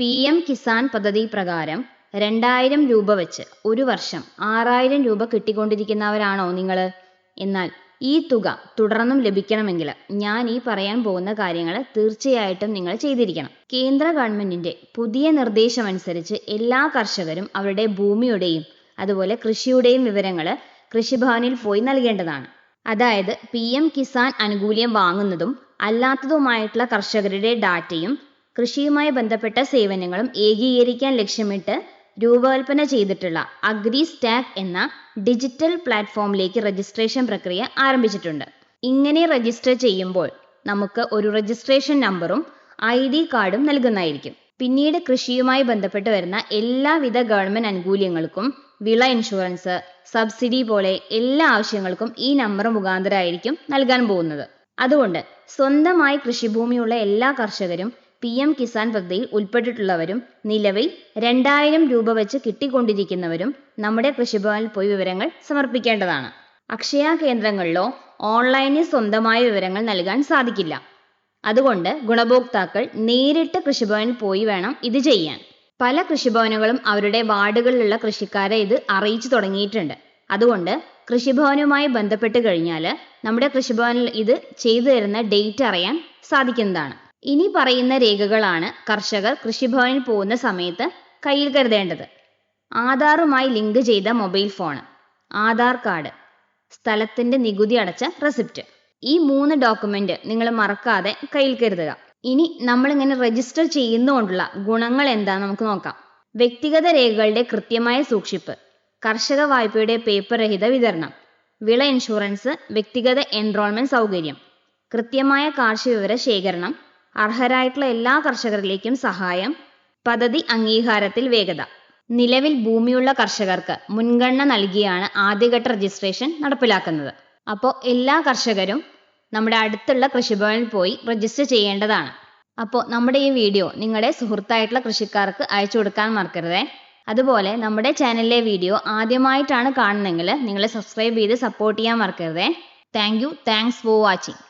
P M Kisan പദ്ധതി പ്രകാരം രണ്ടായിരം രൂപ വെച്ച് ഒരു വർഷം ആറായിരം രൂപ കിട്ടിക്കൊണ്ടിരിക്കുന്നവരാണോ നിങ്ങൾ? എന്നാൽ ഈ തുക തുടർന്നും ലഭിക്കണമെങ്കിൽ ഞാൻ ഈ പറയാൻ പോകുന്ന കാര്യങ്ങൾ തീർച്ചയായിട്ടും നിങ്ങൾ ചെയ്തിരിക്കണം. കേന്ദ്ര ഗവൺമെന്റിന്റെ പുതിയ നിർദ്ദേശമനുസരിച്ച് എല്ലാ കർഷകരും അവരുടെ ഭൂമിയുടെയും അതുപോലെ കൃഷിയുടെയും വിവരങ്ങൾ കൃഷിഭവനിൽ പോയി നൽകേണ്ടതാണ്. അതായത് പി എം കിസാൻ അനുകൂല്യം വാങ്ങുന്നതും അല്ലാത്തതുമായിട്ടുള്ള കർഷകരുടെ ഡാറ്റയും കൃഷിയുമായി ബന്ധപ്പെട്ട സേവനങ്ങളും ഏകീകരിക്കാൻ ലക്ഷ്യമിട്ട് രൂപകൽപ്പന ചെയ്തിട്ടുള്ള അഗ്രി സ്റ്റാക്ക് എന്ന ഡിജിറ്റൽ പ്ലാറ്റ്ഫോമിലേക്ക് രജിസ്ട്രേഷൻ പ്രക്രിയ ആരംഭിച്ചിട്ടുണ്ട്. ഇങ്ങനെ രജിസ്റ്റർ ചെയ്യുമ്പോൾ നമുക്ക് ഒരു രജിസ്ട്രേഷൻ നമ്പറും ഐ ഡി കാർഡും നൽകുന്നതായിരിക്കും. പിന്നീട് കൃഷിയുമായി ബന്ധപ്പെട്ട് വരുന്ന എല്ലാവിധ ഗവൺമെന്റ് ആനുകൂല്യങ്ങൾക്കും വിള ഇൻഷുറൻസ് സബ്സിഡി പോലെ എല്ലാ ആവശ്യങ്ങൾക്കും ഈ നമ്പർ മുഖാന്തരമായിരിക്കും നൽകാൻ പോകുന്നത്. അതുകൊണ്ട് സ്വന്തമായി കൃഷിഭൂമിയുള്ള എല്ലാ കർഷകരും പി എം കിസാൻ പദ്ധതിയിൽ ഉൾപ്പെട്ടിട്ടുള്ളവരും നിലവിൽ രണ്ടായിരം രൂപ വെച്ച് കിട്ടിക്കൊണ്ടിരിക്കുന്നവരും നമ്മുടെ കൃഷിഭവനിൽ പോയി വിവരങ്ങൾ സമർപ്പിക്കേണ്ടതാണ്. അക്ഷയ കേന്ദ്രങ്ങളിലോ ഓൺലൈനിൽ സ്വന്തമായ വിവരങ്ങൾ നൽകാൻ സാധിക്കില്ല. അതുകൊണ്ട് ഗുണഭോക്താക്കൾ നേരിട്ട് കൃഷിഭവനിൽ പോയി വേണം ഇത് ചെയ്യാൻ. പല കൃഷിഭവനുകളും അവരുടെ വാർഡുകളിലുള്ള കൃഷിക്കാരെ ഇത് അറിയിച്ചു തുടങ്ങിയിട്ടുണ്ട്. അതുകൊണ്ട് കൃഷിഭവനുമായി ബന്ധപ്പെട്ട് കഴിഞ്ഞാൽ നമ്മുടെ കൃഷിഭവനിൽ ഇത് ചെയ്തു തരുന്ന ഡേറ്റ് അറിയാൻ സാധിക്കുന്നതാണ്. ഇനി പറയുന്ന രേഖകളാണ് കർഷകർ കൃഷിഭവനിൽ പോകുന്ന സമയത്ത് കയ്യിൽ കരുതേണ്ടത്. ആധാറുമായി ലിങ്ക് ചെയ്ത മൊബൈൽ ഫോൺ ആധാർ കാർഡ് സ്ഥലത്തിന്റെ നികുതി അടച്ച റെസിപ്റ്റ്. ഈ മൂന്ന് ഡോക്യുമെന്റ് നിങ്ങൾ മറക്കാതെ കയ്യിൽ കരുതുക. ഇനി നമ്മൾ ഇങ്ങനെ രജിസ്റ്റർ ചെയ്യുന്നതുകൊണ്ടുള്ള ഗുണങ്ങൾ എന്താന്ന് നമുക്ക് നോക്കാം. വ്യക്തിഗത രേഖകളുടെ കൃത്യമായ സൂക്ഷിപ്പ് കർഷക വായ്പയുടെ പേപ്പർ രഹിത വിതരണം വിള ഇൻഷുറൻസ് വ്യക്തിഗത എൻറോൾമെന്റ് സൗകര്യം കൃത്യമായ കാർഷിക വിവര ശേഖരണം അർഹരായിട്ടുള്ള എല്ലാ കർഷകരിലേക്കും സഹായം പദ്ധതി അംഗീകാരത്തിൽ വേഗത. നിലവിൽ ഭൂമിയുള്ള കർഷകർക്ക് മുൻഗണന നൽകിയാണ് ആദ്യഘട്ട രജിസ്ട്രേഷൻ നടപ്പിലാക്കുന്നത്. അപ്പോൾ എല്ലാ കർഷകരും നമ്മുടെ അടുത്തുള്ള കൃഷിഭവനിൽ പോയി രജിസ്റ്റർ ചെയ്യേണ്ടതാണ്. അപ്പോൾ നമ്മുടെ ഈ വീഡിയോ നിങ്ങളുടെ സുഹൃത്തായിട്ടുള്ള കൃഷിക്കാർക്ക് അയച്ചു കൊടുക്കാൻ മറക്കരുതേ. അതുപോലെ നമ്മുടെ ചാനലിലെ വീഡിയോ ആദ്യമായിട്ടാണ് കാണുന്നതെങ്കിൽ നിങ്ങൾ സബ്സ്ക്രൈബ് ചെയ്ത് സപ്പോർട്ട് ചെയ്യാൻ മറക്കരുതേ. Thank you. Thanks for watching.